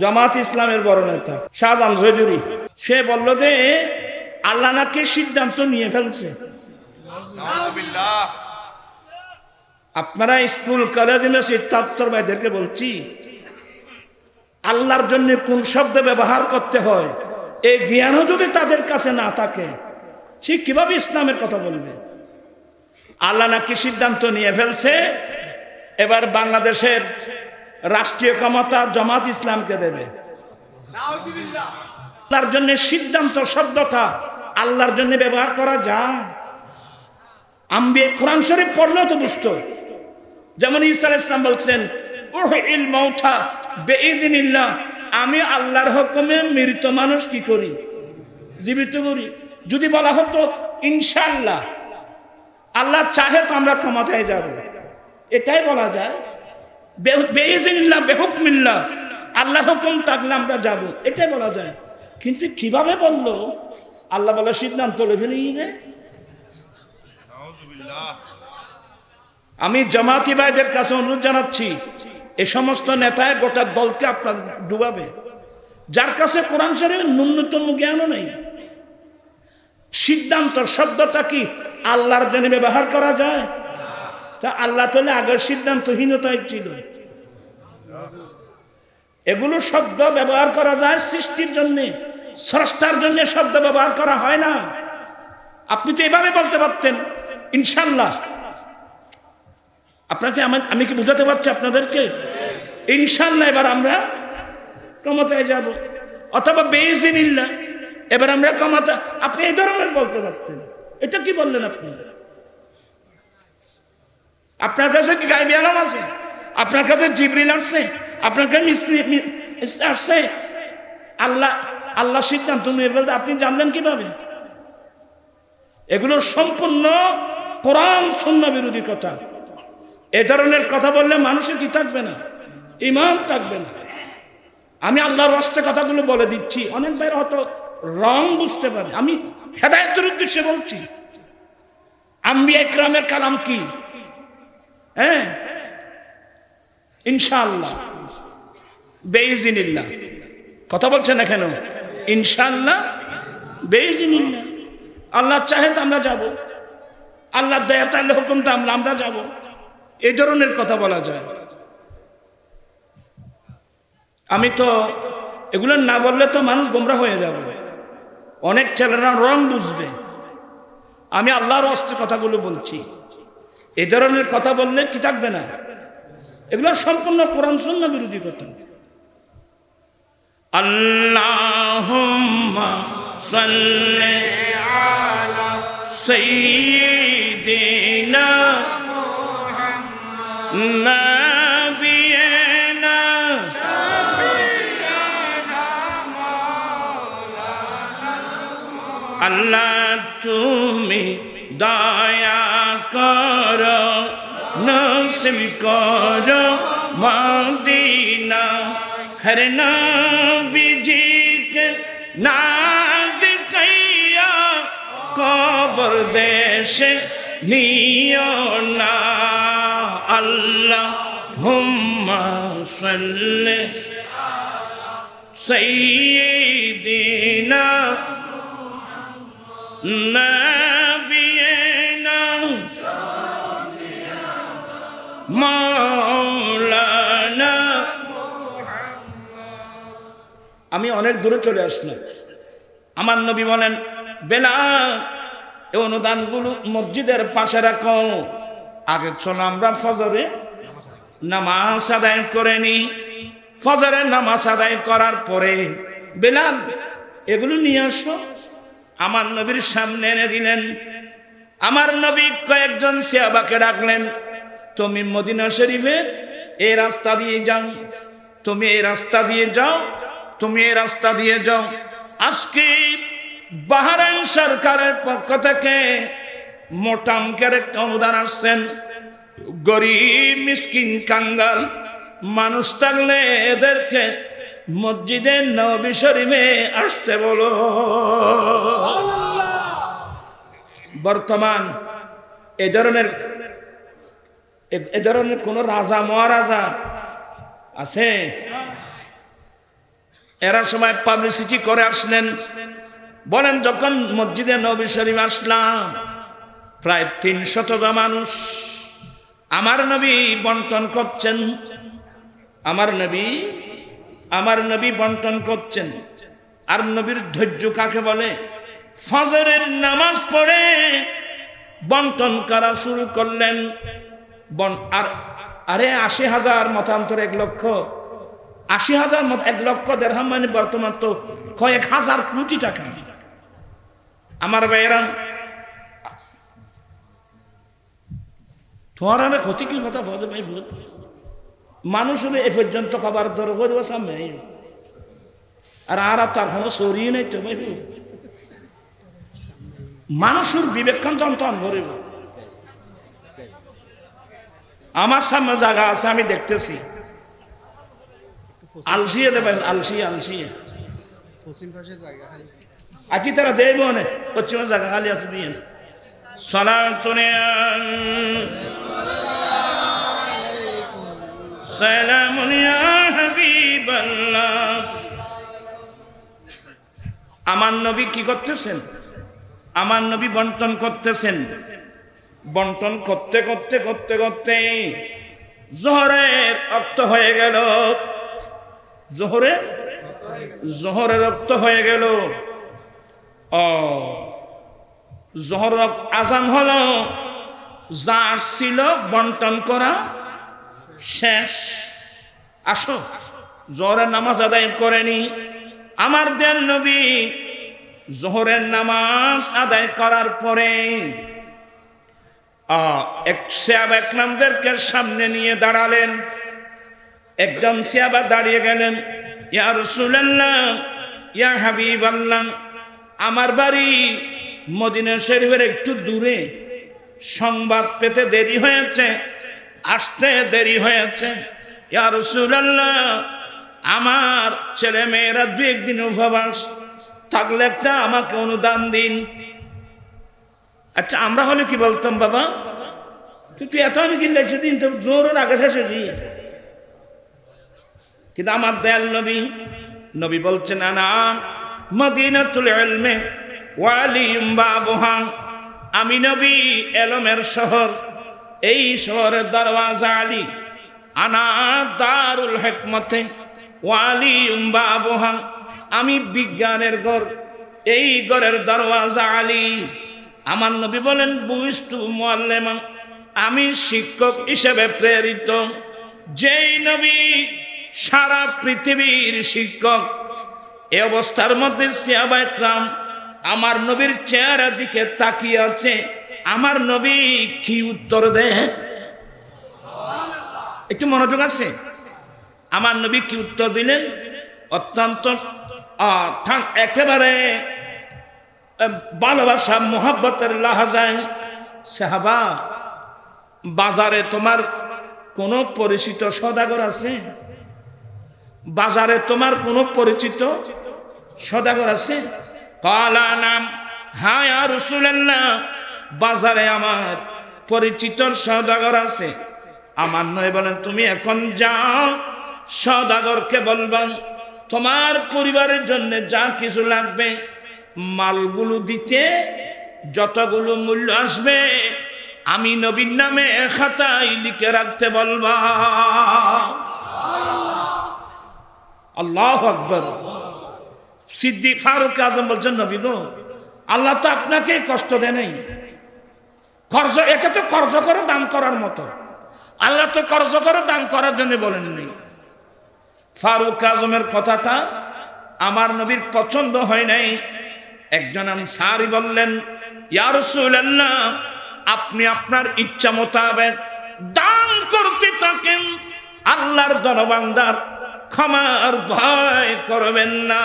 জামাত ইসলামের বড় নেতা, শাহজাহান জয়দুরি সে বলল যে, আল্লাহ নাকি সিদ্ধান্ত নিয়ে ফেলছে। আপনারা স্কুল, কলেজ, ইউনিভার্সিটি বলছি, আল্লাহর জন্য কোন শব্দ ব্যবহার করতে হয়, এই জ্ঞানও যদি তাদের কাছে না থাকে, সে কীভাবে ইসলামের কথা বলবে? আল্লাহ নাকি সিদ্ধান্ত নিয়ে ফেলছে? এবার বাংলাদেশের রাষ্ট্রীয় ক্ষমতা জামাত ইসলামকে দেবে। আল্লাহর জন্য সিদ্ধান্ত শব্দটা আল্লাহর জন্য ব্যবহার করা যায়। আম্বিয়ে কোরআন শরীফ পড়লেও তো বুঝতো। যেমন ঈসা আলাইহিস সালাম বলছেন আমি আল্লাহর হুকুমে মৃত মানুষ কি করি? জীবিত করি? যদি বলা হতো ইনশাল্লাহ আল্লাহ চাহে তো আমরা ক্ষমতায় যাব। এটাই বলা যায়। বেইজিনিল্লাহ, বেহুকমিল্লাহ আল্লাহ হুকুম থাকলে আমরা যাব। এটাই বলা যায়। কিন্তু কীভাবে বলল? আল্লাহ বলে, সিদ্ধান্ত আমি জামাতি ভাইদের কাছে অনুরোধ জানাচ্ছি, এ সমস্ত নেতায় গোটা দলকে আপনার ডুবাবে। যার কাছে কোরআন শরীফের ন্যূনতম জ্ঞানও নেই। সিদ্ধান্ত শব্দটা কি? আল্লাহর জন্য ব্যবহার করা যায়? তা আল্লাহ তাহলে আগের সিদ্ধান্তহীনতাই ছিল। এগুলো শব্দ ব্যবহার করা যায় সৃষ্টির জন্য, স্রষ্টার জন্য শব্দ ব্যবহার করা হয় না। আপনি তো এভাবে বলতে পারতেন ইনশাল্লাহ আপনাকে আমি কি বুঝাতে পারছি আপনাদেরকে? ইনশাল্লাহ এবার আমরা ক্ষমতায় যাব। অথবা বেইজিনিল্লাহ, এবার আমরা ক্ষমতা, আপনি এই ধরনের বলতে পারতেন। এটা কি বললেন আপনি? আপনার কাছে কি গাইবি আলম আছে? আপনার কাছে জিবরিল আসছে? আপনার আসছে। আল্লাহ আল্লাহ সিদ্ধান্ত নিয়ে বলতে আপনি জানলেন কীভাবে? এগুলো সম্পূর্ণ কোরআন শূন্য বিরোধী কথা। এ ধরনের কথা বললে মানুষের কি থাকবে না? ইমান থাকবে না। আমি আল্লাহর হস্তে কথাগুলো বলে দিচ্ছি। অনেক ভাইরা হয়তো রং বুঝতে পারে। আমি হেদায়তের উদ্দেশ্যে বলছি। আম্বিয়া ইকরামের কালাম কি? হ্যাঁ? ইনশাআল্লাহ। বেইজিনিল্লাহ। কথা বলছেন না কেন? ইনশাআল্লাহ। বেইজিনিল্লাহ। আল্লাহ চাহে তো আমরা যাব। আল্লাহ দয়া তাহলে হুকুম তো আমরা আমরা যাব। এই ধরনের কথা বলা যায়। আমি তো এগুলো না বললে তো মানুষ গোমরা হয়ে যাবে। অনেক ছেলেরা রং বুঝবে। আমি আল্লাহর অস্ত্র কথাগুলো বলছি। এ ধরনের কথা বললে কি থাকবে না? এগুলো সম্পূর্ণ কোরআন শূন্য বিরোধী কথা। আল্লাহ আল্লাহ তুমি দয়া কর। নসিব কর মদিনা হর নবীজিকে নাদ কইয়া কবর দেশে নিও না আল্লাহ হুম্মা সাল্লি سيدنا نبينا আমি অনেক দূরে চলে আসলাম। আমার নবী বলেন, বেলা, এ অনুদানগুলো মসজিদের পাশে রাখো। আগের চলো আমরা ফজরে নামাজ আদায় করে নি। ফজরে নামাজ আদায় করার পরে, বেলাল, এগুলো নিয়ে আসো। আমার নবীর সামনে এনে দিলেন। আমার নবী কয়েকজন সেবাকে রাখলেন তুমি মদিনা শরীফে এই রাস্তা দিয়ে যাও। তুমি এই রাস্তা দিয়ে যাও। তুমি এই রাস্তা দিয়ে যাও। আজকে বাহারাইন সরকারের পক্ষ থেকে মোটামকের একটা অনুদান আসছেন। গরিব, মিসকিন, কাঙ্গাল মানুষ থাকলে এদেরকে মসজিদে নবী শরীফে আসতে বলো। বর্তমান এ ধরনের এ- ধরনের কোন রাজা, মহারাজা আছে? এরা সময় পাবলিসিটি করে আসলেন। বলেন, যখন মসজিদে নবী শরীফ আসলাম, প্রায় তিন শতজন মানুষ আমার নবী বন্টন করছেন। আমার নবী আমার নবী বন্টন করছেন। আর নবীর ধৈর্য কাকে বলে? ফজরের নামাজ পড়ে বন্টন করা শুরু করলেন। বন আর আরে আশি হাজার মতান্তর এক লক্ষ। আশি হাজার মত এক লক্ষ দেড়হাম মানে বর্তমান তো কয়েক হাজার কোটি টাকা। আমার ভাইয়েরাম তোমার অনেক ক্ষতি কি কথা বলতে ভাই ভুল এ পর্যন্ত খাবার দর করব সামনে আর আর তার কোনো সরিয়ে নেই তো ভাই মানুষের বিবেকখান তন্তন ভরিব আমার সামনে জায়গা আছে আমি দেখতেছি। আলসিয়ে দেবেন আলসিয়ে আলসিয়ে। জায়গা খালি। আছি তারা দেব অনেক পশ্চিম জায়গা খালি আছে দিয়ে আমার নবী কি করতেছেন? আমার নবী বন্টন করতেছেন। বন্টন করতে করতে করতে করতে জোহরের রক্ত হয়ে গেল। জহরে জোহরের রক্ত হয়ে গেল। জোহর আজান হলো। যা ছিল বন্টন করা শেষ। আসো, জোহরের নামাজ আদায় করেনি আমার দেন নবী জহরের নামাজ আদায় করার পরে এক একনামদেরকে সামনে নিয়ে দাঁড়ালেন। একজন সিয়াবা দাঁড়িয়ে গেলেন। ইয়া রসুলাল্লাহ, ইয়া হাবিব আল্লাহ আমার বাড়ি মদিনা শরীফের একটু দূরে। সংবাদ পেতে দেরি হয়েছে, আসতে দেরি হয়েছে। ইয়া আমার ছেলে মেয়েরা দু একদিন উপবাস থাকলে একটা আমাকে অনুদান দিন। আচ্ছা আমরা হলে কি বলতাম বাবা? তুই এত আমি কিনলে সেদিন তো জোরের আগে শেষে দিয়ে কিন্তু আমার দয়াল নবী নবী বলছেন না মদিনাতুল ইলমে ওয়ালিম বাবুহা। আমি নবী, এলমের শহর, এই শহরের দরওয়াজা আলী। আনা দারুল হেকমতে ওয়ালিম বাবুহা। আমি বিজ্ঞানের ঘর, এই ঘরের দরওয়াজা আলী। আমার নবী বলেন, বুঝতু মোয়াল্লেমা আমি শিক্ষক হিসেবে প্রেরিত। যেই নবী সারা পৃথিবীর শিক্ষক, এ অবস্থার মধ্যে সিয়াবা ইকরাম আমার নবীর চেহারা দিকে তাকিয়ে আছে। আমার নবী কি উত্তর দেয়? একটু মনোযোগ আছে? আমার নবী কি উত্তর দিলেন? অত্যন্ত একেবারে ভালোবাসা, মোহাব্বতের লাহাজায় সাহাবা, বাজারে তোমার কোনো পরিচিত সদাগর আছে? বাজারে তোমার কোনো পরিচিত সদাগর আছে? নাম হ্যাঁ আর রসুল্লাহ বাজারে আমার পরিচিত সদাগর আছে। আমার নয় বলেন, তুমি এখন যাও, সদাগরকে বলবেন তোমার পরিবারের জন্য যা কিছু লাগবে মালগুলো দিতে যতগুলো মূল্য আসবে, আমি নবীর নামে খাতায় লিখে রাখতে বলবা। আল্লাহ আকবর। সিদ্দিক ফারুক আজম বলছেন, নবী গো, আল্লাহ তো আপনাকে কষ্ট দেয় নাই। কর্জ এটা তো কর্জ করে দান করার মতো। আল্লাহ তো কর্জ করে দান করার জন্য বলেন নাই। ফারুক আজমের কথাটা আমার নবীর পছন্দ হয় নাই। একজন আনসারি বললেন ইয়ারসুল্লাহ আপনি আপনার ইচ্ছা মোতাবেক দান করতে থাকেন। আল্লাহর দরবান্দার ক্ষমার ভয় করবেন না।